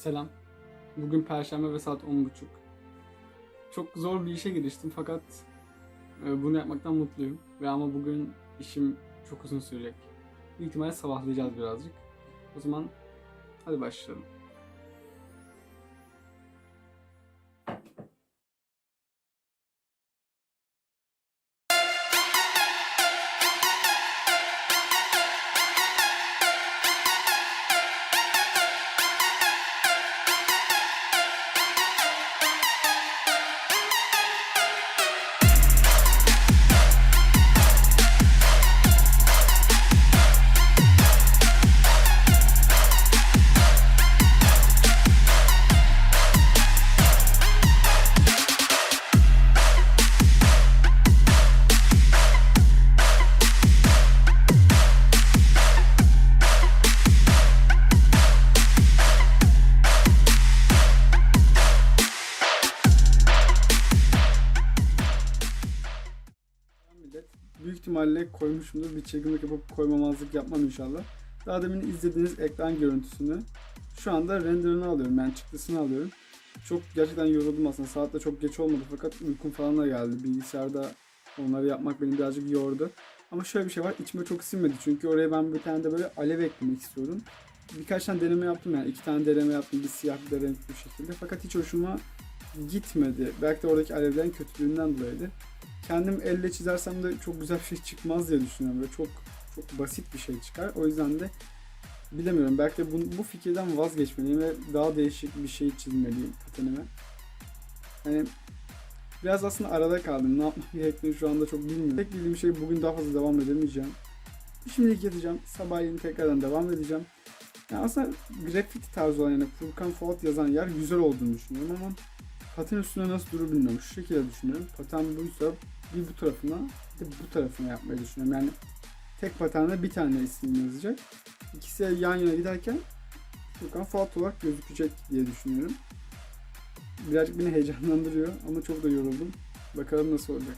Selam. Bugün Perşembe ve saat 10.30. Çok zor bir işe giriştim fakat e, bunu yapmaktan mutluyum. Ve ama bugün işim çok uzun sürecek. Büyük sabahlayacağız birazcık. O zaman hadi başlayalım. İhtimalle koymuşumdur. Bir çılgınlık yapıp koymamazlık yapmam inşallah. Daha demin izlediğiniz ekran görüntüsünü şu anda renderını alıyorum. Yani çıktısını alıyorum. Çok gerçekten yoruldum aslında. Saat de çok geç olmadı fakat uykum falan da geldi. Bilgisayarda onları yapmak beni birazcık yordu. Ama şöyle bir şey var. içime çok sinmedi. Çünkü oraya ben bir tane de böyle alev eklemek istiyorum. Birkaç tane deneme yaptım yani. iki tane deneme yaptım. Bir siyah bir de renkli bir şekilde. Fakat hiç hoşuma gitmedi. Belki de oradaki alevlerin kötülüğünden dolayıydı kendim elle çizersem de çok güzel bir şey çıkmaz diye düşünüyorum. Böyle çok çok basit bir şey çıkar. O yüzden de bilemiyorum. Belki de bu, bu fikirden vazgeçmeliyim ve daha değişik bir şey çizmeliyim patenime. Yani biraz aslında arada kaldım. Ne yapmam gerektiğini şu anda çok bilmiyorum. Tek bildiğim şey bugün daha fazla devam edemeyeceğim. Şimdilik yatacağım. Sabahleyin tekrardan devam edeceğim. Yani aslında grafik tarzı olan yani Furkan Fuat yazan yer güzel olduğunu düşünüyorum ama paten üstüne nasıl durur bilmiyorum. Şu şekilde düşünüyorum. Paten buysa bir bu tarafına bir de bu tarafına yapmayı düşünüyorum. Yani tek patende bir tane isim yazacak. İkisi yan yana giderken Furkan Fuat olarak gözükecek diye düşünüyorum. Birazcık beni heyecanlandırıyor ama çok da yoruldum. Bakalım nasıl olacak.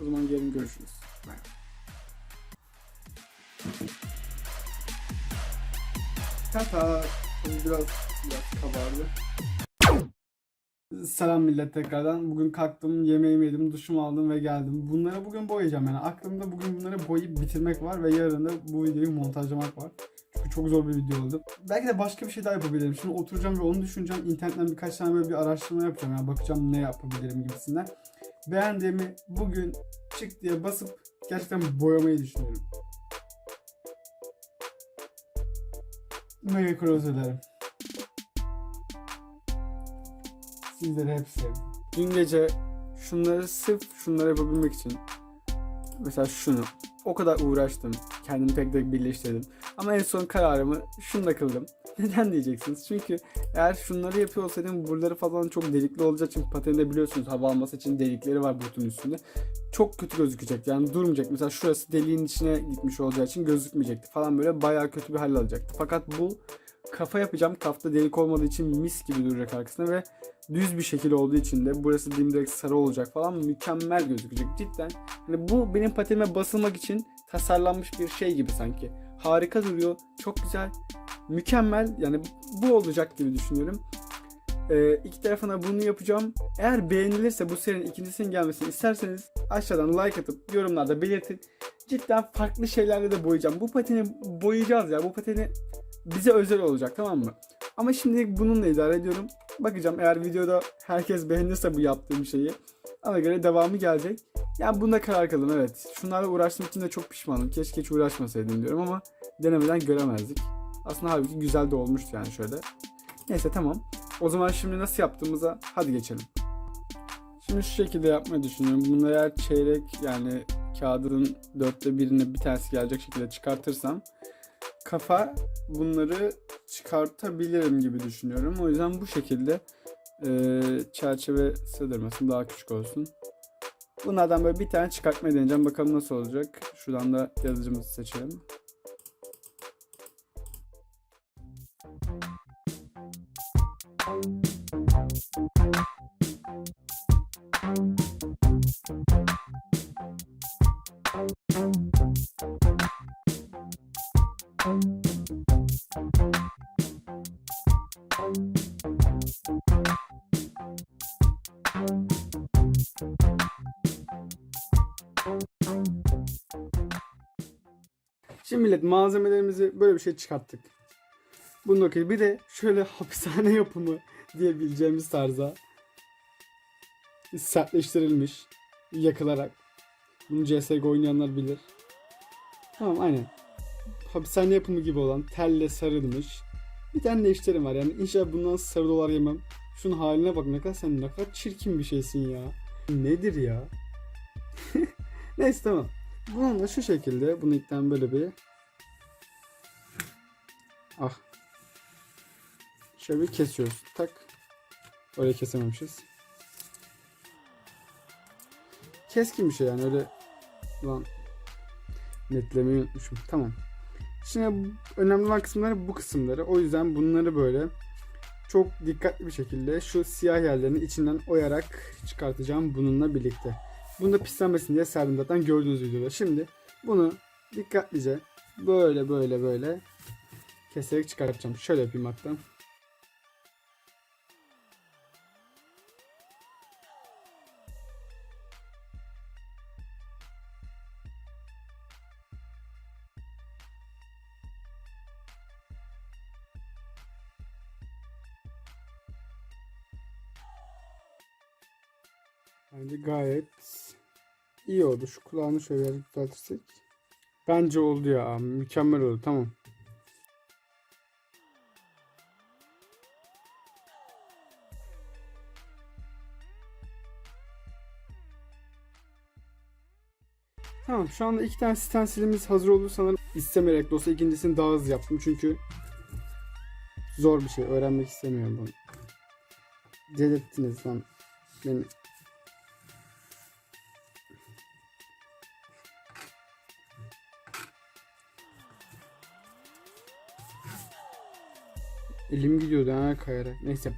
O zaman gelin görüşürüz. Bye. Tata. Biraz, biraz kabardı. Selam millet tekrardan. Bugün kalktım, yemeğimi yedim, duşumu aldım ve geldim. Bunları bugün boyayacağım yani. Aklımda bugün bunları boyayıp bitirmek var ve yarın da bu videoyu montajlamak var. Çünkü çok zor bir video oldu. Belki de başka bir şey daha yapabilirim. Şimdi oturacağım ve onu düşüneceğim. İnternetten birkaç tane böyle bir araştırma yapacağım. Yani bakacağım ne yapabilirim gibisinden. Beğendiğimi bugün çık diye basıp gerçekten boyamayı düşünüyorum. Mega cross ederim. Sizleri hep sevdim. Dün gece şunları sırf şunları yapabilmek için mesela şunu o kadar uğraştım. Kendimi tek tek birleştirdim. Ama en son kararımı şunda kıldım. Neden diyeceksiniz? Çünkü eğer şunları yapıyor olsaydım buraları falan çok delikli olacağı için patende biliyorsunuz hava alması için delikleri var botun üstünde. Çok kötü gözükecek yani durmayacak. Mesela şurası deliğin içine gitmiş olacağı için gözükmeyecekti falan böyle bayağı kötü bir hal alacaktı. Fakat bu kafa yapacağım. Kafta delik olmadığı için mis gibi duracak arkasında ve düz bir şekil olduğu için de burası dimdirek sarı olacak falan mükemmel gözükecek cidden. Hani bu benim patenime basılmak için tasarlanmış bir şey gibi sanki. Harika duruyor. Çok güzel. Mükemmel. Yani bu olacak gibi düşünüyorum. Ee, iki tarafına bunu yapacağım. Eğer beğenilirse bu serinin ikincisinin gelmesini isterseniz aşağıdan like atıp yorumlarda belirtin. Cidden farklı şeylerle de boyayacağım. Bu pateni boyayacağız ya. Bu pateni bize özel olacak tamam mı? Ama şimdilik bununla idare ediyorum. Bakacağım eğer videoda herkes beğenirse bu yaptığım şeyi. Ona göre devamı gelecek. Yani bunda karar kıldım evet. Şunlarla uğraştığım için de çok pişmanım. Keşke hiç uğraşmasaydım diyorum ama denemeden göremezdik. Aslında halbuki güzel de olmuştu yani şöyle. Neyse tamam. O zaman şimdi nasıl yaptığımıza hadi geçelim. Şimdi şu şekilde yapmayı düşünüyorum. Bunu eğer çeyrek yani kağıdın dörtte birine bir tanesi gelecek şekilde çıkartırsam kafa bunları çıkartabilirim gibi düşünüyorum. O yüzden bu şekilde e, çerçeve sığdırmasın daha küçük olsun. Bunlardan böyle bir tane çıkartmayı deneyeceğim. Bakalım nasıl olacak. Şuradan da yazıcımızı seçelim. Millet malzemelerimizi böyle bir şey çıkarttık. Bunu okey. Bir de şöyle hapishane yapımı diyebileceğimiz tarzda sertleştirilmiş yakılarak. Bunu CSGO oynayanlar bilir. Tamam aynen. Hapishane yapımı gibi olan telle sarılmış. Bir tane de işlerim var yani inşallah bundan sarı dolar yemem. Şunun haline bak ne kadar sen ne kadar çirkin bir şeysin ya. Nedir ya? Neyse tamam. Bununla şu şekilde bunu ilkten böyle bir Ah. Şöyle bir kesiyoruz. Tak. Orayı kesememişiz. Keskin bir şey yani öyle lan netlemeyi unutmuşum. Tamam. Şimdi önemli olan kısımları bu kısımları. O yüzden bunları böyle çok dikkatli bir şekilde şu siyah yerlerini içinden oyarak çıkartacağım bununla birlikte. Bunu da pislenmesin diye serdim zaten gördüğünüz videoda. Şimdi bunu dikkatlice böyle böyle böyle keserek çıkartacağım. Şöyle yapayım hatta. Bence gayet iyi oldu. Şu kulağını şöyle düzeltirsek. Bence oldu ya. Mükemmel oldu. Tamam. Tamam şu anda iki tane stensilimiz hazır oldu sanırım. İstemeyerek de olsa ikincisini daha hızlı yaptım çünkü zor bir şey. Öğrenmek istemiyorum bunu. Delirttiniz lan beni. Elim gidiyordu ha kayarak. Neyse.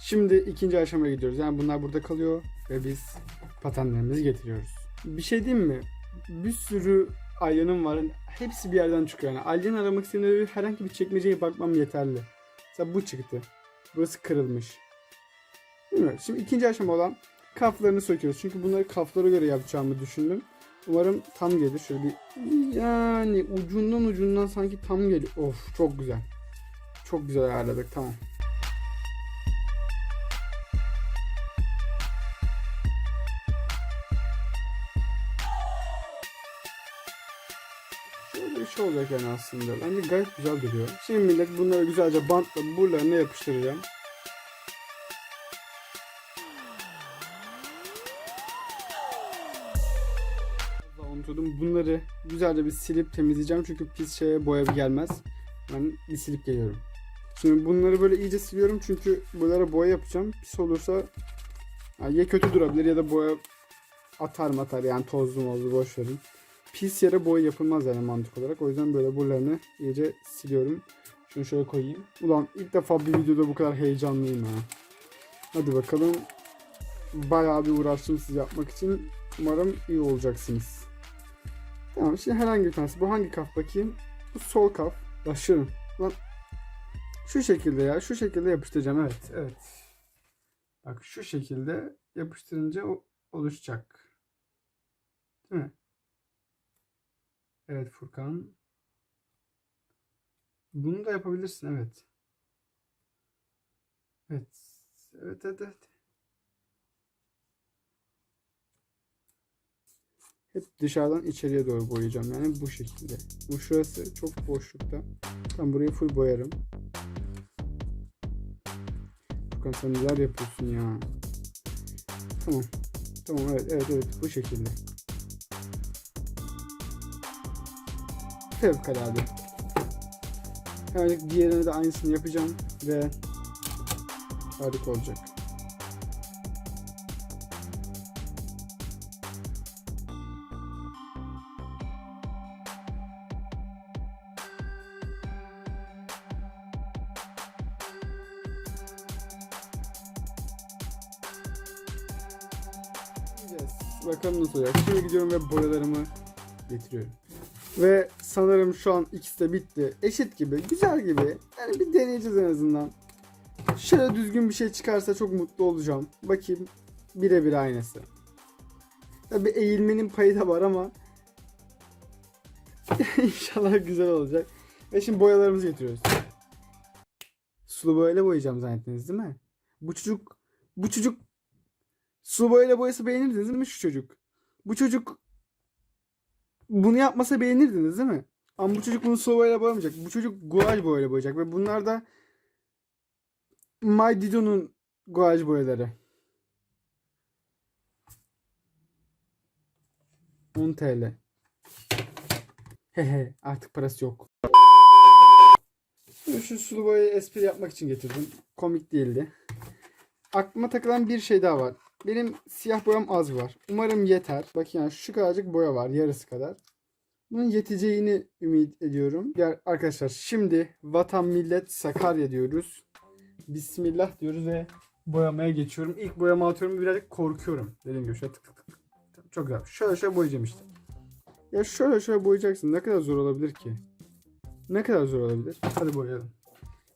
Şimdi ikinci aşamaya gidiyoruz. Yani bunlar burada kalıyor ve biz patenlerimizi getiriyoruz. Bir şey diyeyim mi? Bir sürü alyanım var. Hepsi bir yerden çıkıyor. Yani alyan aramak istediğimde herhangi bir çekmeceye bakmam yeterli. Mesela bu çıktı. Burası kırılmış. Bilmiyorum. Şimdi ikinci aşama olan kaflarını söküyoruz. Çünkü bunları kaflara göre yapacağımı düşündüm. Umarım tam gelir. Şöyle bir yani ucundan ucundan sanki tam geliyor. Of çok güzel. Çok güzel ayarladık tamam. Şey olacak yani aslında. Bence gayet güzel duruyor. Şimdi millet bunları güzelce bantla buralarına yapıştıracağım. Unutuyordum. Bunları güzelce bir silip temizleyeceğim. Çünkü pis şeye boya gelmez. Ben bir silip geliyorum. Şimdi bunları böyle iyice siliyorum. Çünkü buralara boya yapacağım. Pis olursa ya, kötü durabilir ya da boya atar mı atar yani tozlu mozlu boş verin. Pis yere boya yapılmaz yani mantık olarak. O yüzden böyle buralarını iyice siliyorum. Şunu şöyle koyayım. Ulan ilk defa bir videoda bu kadar heyecanlıyım ha. Hadi bakalım. Bayağı bir uğraştım siz yapmak için. Umarım iyi olacaksınız. Tamam şimdi herhangi bir tanesi. Bu hangi kaf bakayım? Bu sol kaf. Başlıyorum. Lan şu şekilde ya. Şu şekilde yapıştıracağım. Evet. Evet. Bak şu şekilde yapıştırınca oluşacak. Değil mi? Evet Furkan. Bunu da yapabilirsin evet. Evet. Evet evet evet. Hep dışarıdan içeriye doğru boyayacağım. Yani bu şekilde. Bu şurası çok boşlukta. Tam burayı full boyarım. Furkan sen neler yapıyorsun ya. Tamam. Tamam evet evet evet bu şekilde. Fevkalade. Yani diğerine de aynısını yapacağım ve harika olacak. Bakalım nasıl olacak. Şimdi gidiyorum ve boyalarımı getiriyorum. Ve sanırım şu an ikisi de bitti. Eşit gibi, güzel gibi. Yani bir deneyeceğiz en azından. Şöyle düzgün bir şey çıkarsa çok mutlu olacağım. Bakayım birebir aynısı. Tabi eğilmenin payı da var ama İnşallah güzel olacak. Ve şimdi boyalarımızı getiriyoruz. Sulu boyayla boyayacağım zannettiniz değil mi? Bu çocuk bu çocuk sulu boyayla boyası beğenirdiniz değil mi şu çocuk? Bu çocuk bunu yapmasa beğenirdiniz değil mi? Ama bu çocuk bunu sulu boyayla boyamayacak. Bu çocuk guaj boyayla boyayacak ve bunlar da My Dido'nun guaj boyaları. 10 TL. Hehe artık parası yok. Şu sulu boyayı espri yapmak için getirdim. Komik değildi. Aklıma takılan bir şey daha var. Benim siyah boyam az var. Umarım yeter. Bakın yani şu kadarcık boya var. Yarısı kadar. Bunun yeteceğini ümit ediyorum. Ya arkadaşlar şimdi vatan millet Sakarya diyoruz. Bismillah diyoruz ve boyamaya geçiyorum. İlk boyama atıyorum birazcık korkuyorum. Dediğim gibi şöyle tık tık tık. Çok güzel. Şöyle şöyle boyayacağım işte. Ya şöyle şöyle boyayacaksın. Ne kadar zor olabilir ki? Ne kadar zor olabilir? Hadi boyayalım.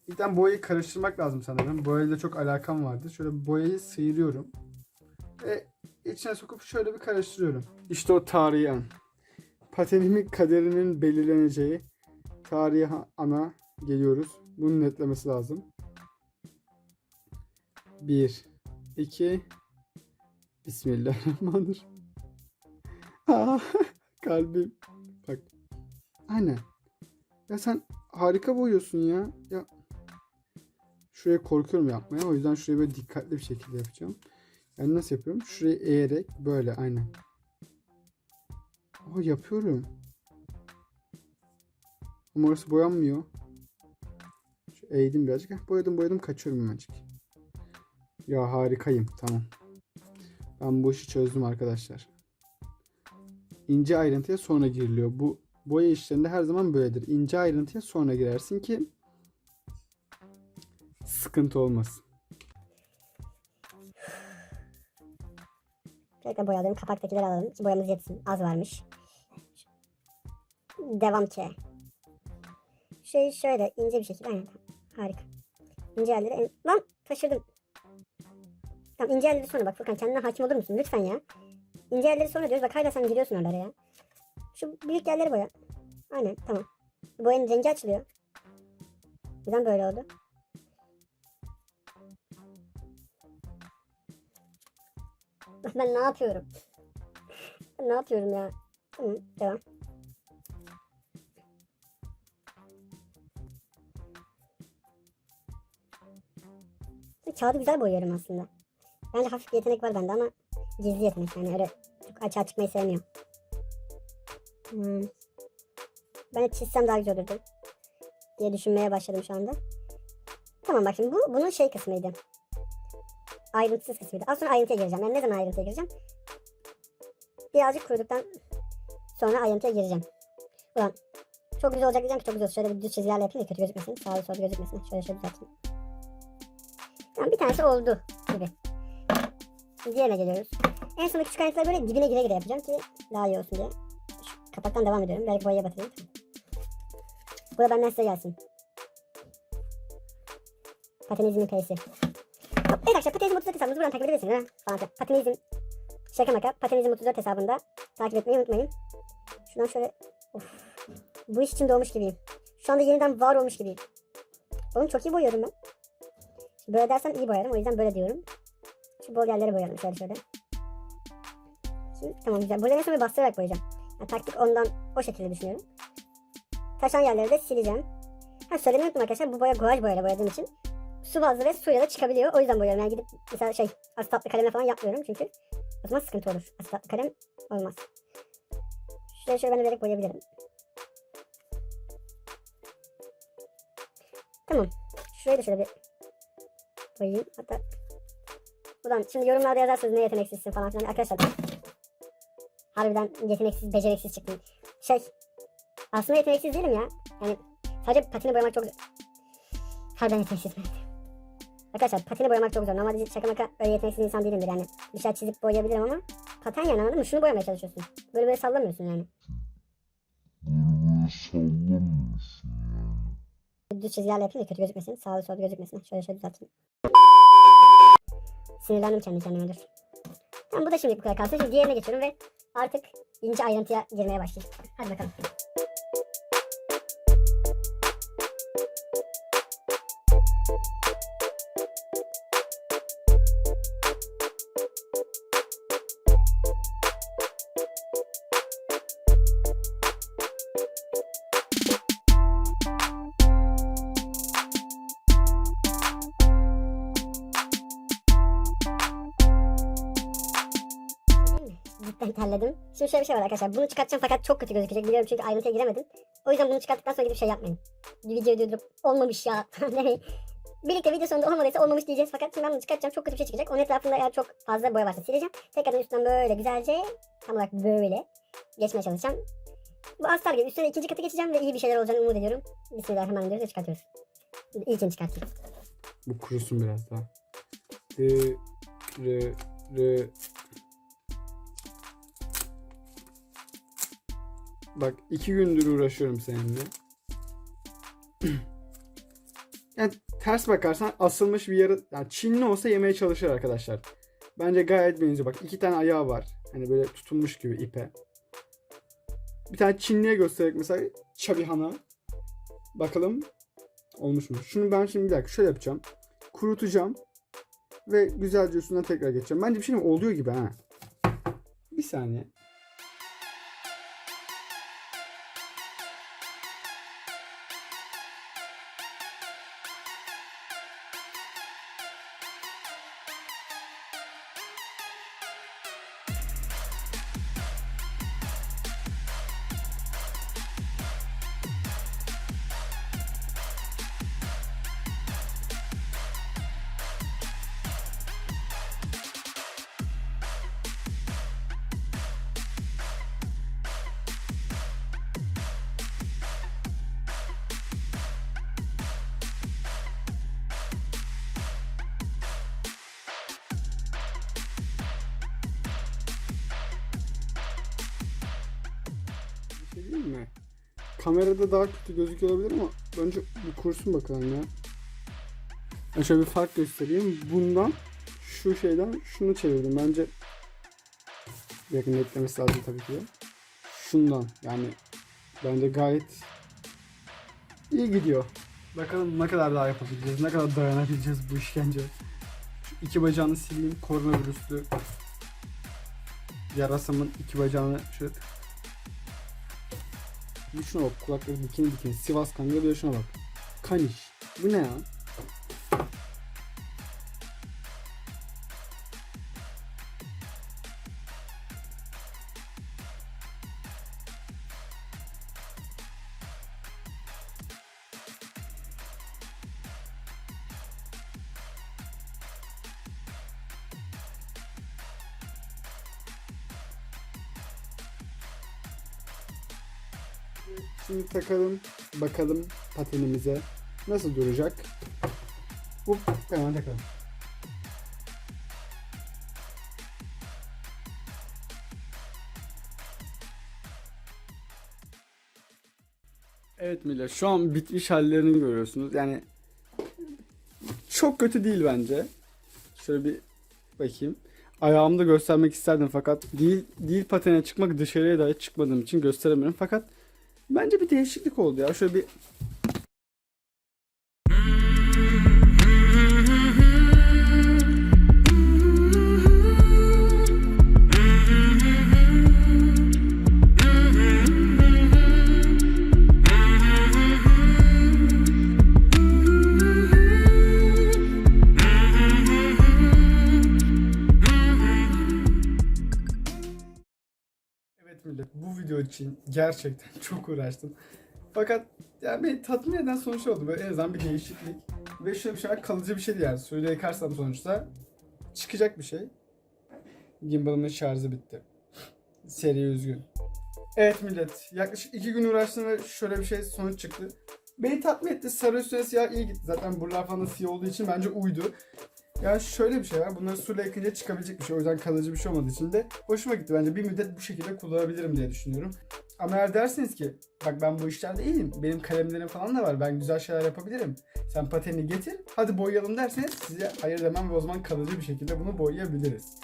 İlkten boyayı karıştırmak lazım sanırım. Boyayla çok alakam vardı. Şöyle boyayı sıyırıyorum. Ve içine sokup şöyle bir karıştırıyorum. İşte o tarihi an. Patenimin kaderinin belirleneceği tarihi ana geliyoruz. Bunun netlemesi lazım. 1 2 Bismillahirrahmanirrahim. Aa, kalbim. Bak. Aynen. Ya sen harika boyuyorsun ya. Ya şuraya korkuyorum yapmaya. O yüzden şurayı böyle dikkatli bir şekilde yapacağım. Yani nasıl yapıyorum? Şurayı eğerek böyle aynen. Aa yapıyorum. Ama orası boyanmıyor. Şu eğdim birazcık. Heh, boyadım boyadım kaçıyorum hemencik. Ya harikayım. Tamam. Ben bu işi çözdüm arkadaşlar. İnce ayrıntıya sonra giriliyor. Bu boya işlerinde her zaman böyledir. İnce ayrıntıya sonra girersin ki sıkıntı olmasın. Tekrar boyalarım. Kapaktakileri alalım. Ki boyamız yetsin. Az varmış. Devam ki. Şey şöyle ince bir şekilde. Aynen. Harika. İnce yerleri. en- Lan taşırdım. Tamam ince yerleri sonra bak Furkan kendine hakim olur musun? Lütfen ya. İnce yerleri sonra diyoruz. Bak hala sen giriyorsun oralara ya. Şu büyük yerleri boya. Aynen tamam. Boyanın rengi açılıyor. Neden böyle oldu? Ben ne yapıyorum? Ne yapıyorum ya? Tamam, devam. Kağıdı güzel boyuyorum aslında. Bence hafif bir yetenek var bende ama gizli yetenek yani öyle çok açığa çıkmayı sevmiyorum. Hmm. Ben çizsem daha güzel olurdu diye düşünmeye başladım şu anda. Tamam bak şimdi bu bunun şey kısmıydı ayrıntısız kısmıydı. Az sonra ayrıntıya gireceğim. Yani ne zaman ayrıntıya gireceğim? Birazcık kuruduktan sonra ayrıntıya gireceğim. Ulan çok güzel olacak diyeceğim ki çok güzel. Şöyle bir düz çizgilerle yapayım da kötü gözükmesin. Sağlı sollu gözükmesin. Şöyle şöyle düzelteyim. Tamam bir tanesi oldu gibi. Diğerine geliyoruz. En son küçük ayrıntıları böyle dibine gire gire yapacağım ki daha iyi olsun diye. Şu kapaktan devam ediyorum. Belki boyaya batırayım. Bu da benden size gelsin. Patenizmin P'si. Evet arkadaşlar Patenizm 34 hesabımızı buradan takip edebilirsiniz. Ha? Falan filan. Patenizm şaka maka Patenizm 34 hesabında takip etmeyi unutmayın. Şuradan şöyle of. Bu iş için doğmuş gibiyim. Şu anda yeniden var olmuş gibiyim. Oğlum çok iyi boyuyorum ben. Böyle dersem iyi boyarım. O yüzden böyle diyorum. Şu bol yerlere boyayalım şöyle şöyle. Şimdi, tamam güzel. Buradan sonra bastırarak boyayacağım. Yani taktik ondan o şekilde düşünüyorum. Taşan yerleri de sileceğim. Ha söylemeyi unuttum arkadaşlar. Bu boya guaj boyayla boyadığım için su bazlı ve suyla da çıkabiliyor. O yüzden boyuyorum. Yani gidip mesela şey asitatlı kalemle falan yapmıyorum çünkü o zaman sıkıntı olur. Asitatlı kalem olmaz. Şuraya şöyle ben de vererek boyayabilirim. Tamam. Şurayı da şöyle bir boyayayım. Hatta Ulan şimdi yorumlarda yazarsanız ne yeteneksizsin falan filan. Arkadaşlar harbiden yeteneksiz, beceriksiz çıktım. Şey aslında yeteneksiz değilim ya. Yani sadece patini boyamak çok Harbiden yeteneksiz. Arkadaşlar patini boyamak çok zor. Normalde şaka maka öyle yeteneksiz insan değilimdir yani. Bir şey çizip boyayabilirim ama paten yani anladın mı? Şunu boyamaya çalışıyorsun. Böyle böyle sallamıyorsun yani. Böyle sallamıyorsun yani. Düz çizgilerle yapayım da kötü gözükmesin. Sağlı sollu gözükmesin. Şöyle şöyle düzelteyim. Sinirlendim kendi kendime dur. Tamam bu da şimdi bu kadar kalsın. Şimdi diğerine geçiyorum ve artık ince ayrıntıya girmeye başlayayım. Hadi bakalım. Entelledim. Şimdi şöyle bir şey var arkadaşlar. Bunu çıkartacağım fakat çok kötü gözükecek. Biliyorum çünkü ayrıntıya giremedim. O yüzden bunu çıkarttıktan sonra gidip şey yapmayın. Videoyu durdurup olmamış ya. demeyin. Birlikte video sonunda olmadıysa olmamış diyeceğiz. Fakat şimdi ben bunu çıkartacağım. Çok kötü bir şey çıkacak. Onun etrafında eğer çok fazla boya varsa sileceğim. Tekrardan üstten böyle güzelce tam olarak böyle geçmeye çalışacağım. Bu astar gibi. Üstüne ikinci katı geçeceğim ve iyi bir şeyler olacağını umut ediyorum. Bismillah hemen diyoruz ve çıkartıyoruz. İlkini çıkartayım. Bu kurusun biraz daha. Rı, rı, rı. Bak iki gündür uğraşıyorum seninle. yani ters bakarsan asılmış bir yarı, yani Çinli olsa yemeye çalışır arkadaşlar. Bence gayet benziyor. Bak iki tane ayağı var. Hani böyle tutunmuş gibi ipe. Bir tane Çinliye göstererek mesela Çabihan'a. Bakalım olmuş mu? Şunu ben şimdi bir dakika şöyle yapacağım. Kurutacağım. Ve güzelce üstünden tekrar geçeceğim. Bence bir şey mi? Oluyor gibi ha. Bir saniye. Mi? Kamerada daha kötü gözüküyor olabilir ama önce bir kursun bakalım ya. Ben şöyle bir fark göstereyim. Bundan şu şeyden şunu çevirdim. Bence yakın netlemesi lazım tabii ki de. Şundan yani bence gayet iyi gidiyor. Bakalım ne kadar daha yapabileceğiz, ne kadar dayanabileceğiz bu işkence. Şu iki bacağını sileyim, koronavirüslü yarasamın iki bacağını şöyle bir şuna bak kulakları dikine dikine Sivas kanka bir şuna bak. Kaniş. Bu ne ya? Şimdi takalım bakalım patenimize nasıl duracak. Bu hemen takalım. Evet millet şu an bitmiş hallerini görüyorsunuz. Yani çok kötü değil bence. Şöyle bir bakayım. Ayağımı da göstermek isterdim fakat değil, değil patene çıkmak dışarıya dahi çıkmadığım için gösteremiyorum. Fakat Bence bir değişiklik oldu ya. Şöyle bir için gerçekten çok uğraştım. Fakat ya beni tatmin eden sonuç oldu. Böyle en azından bir değişiklik. Ve şöyle bir şey var, kalıcı bir şey değil yani. Suyla yıkarsam sonuçta çıkacak bir şey. Gimbal'ımın şarjı bitti. Seri üzgün. Evet millet yaklaşık iki gün uğraştım ve şöyle bir şey sonuç çıktı. Beni tatmin etti. Sarı üstüne siyah iyi gitti. Zaten buralar falan siyah olduğu için bence uydu. Yani şöyle bir şey var. Bunları suyla yıkayınca çıkabilecek bir şey. O yüzden kalıcı bir şey olmadığı için de hoşuma gitti. Bence bir müddet bu şekilde kullanabilirim diye düşünüyorum. Ama eğer dersiniz ki bak ben bu işlerde iyiyim. Benim kalemlerim falan da var. Ben güzel şeyler yapabilirim. Sen pateni getir. Hadi boyayalım derseniz size hayır demem ve o zaman kalıcı bir şekilde bunu boyayabiliriz.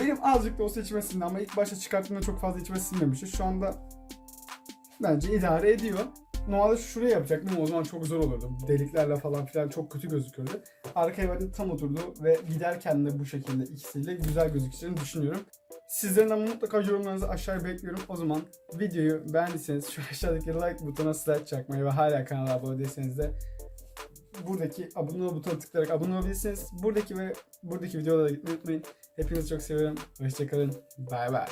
Benim azıcık da olsa içime ama ilk başta çıkarttığımda çok fazla içime sinmemişti. Şu anda bence idare ediyor. Normalde şuraya yapacaktım o zaman çok zor olurdu. Deliklerle falan filan çok kötü gözüküyordu. Arkaya bence tam oturdu ve giderken de bu şekilde ikisiyle güzel gözükeceğini düşünüyorum. Sizlerin de mutlaka yorumlarınızı aşağıya bekliyorum. O zaman videoyu beğendiyseniz şu aşağıdaki like butonuna slash çakmayı ve hala kanala abone değilseniz de buradaki abone ol butonuna tıklayarak abone olabilirsiniz. Buradaki ve buradaki videolara gitmeyi unutmayın. Hepinizi çok seviyorum. Hoşçakalın. Bay bay.